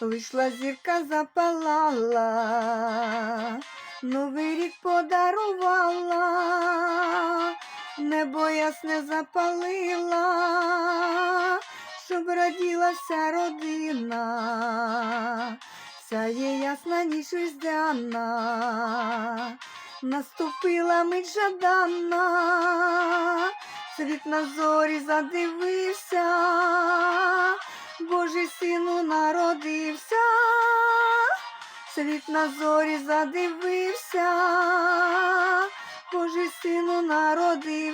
Вийшла зірка запалала, новий рік подарувала, небо ясне запалила, щоб раділа вся родина, сяє ясна ніч різдвяна, наступила мить жадана, світ на зорі задивився. Божий сину народився, світ на зорі задивився, Божий сину народився,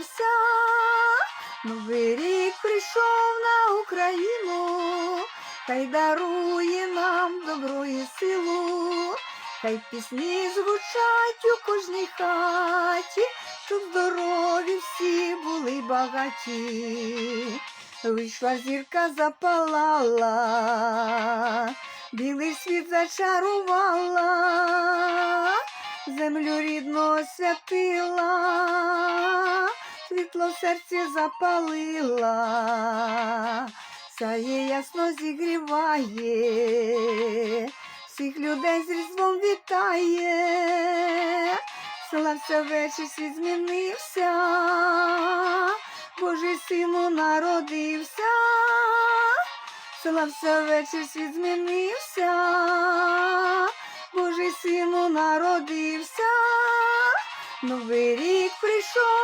новий рік прийшов на Україну, хай дарує нам добро і силу, хай пісні звучать у кожній хаті, щоб здорові всі були багаті. Вийшла зірка запалала, білий світ зачарувала, землю рідну освятила, світло в серці запалила, сяє ясно зігріває, всіх людей з різдвом вітає, слався вечір світ змінився. Божий сину народився, слався вечір світ змінився, Божий сину народився, новий рік прийшов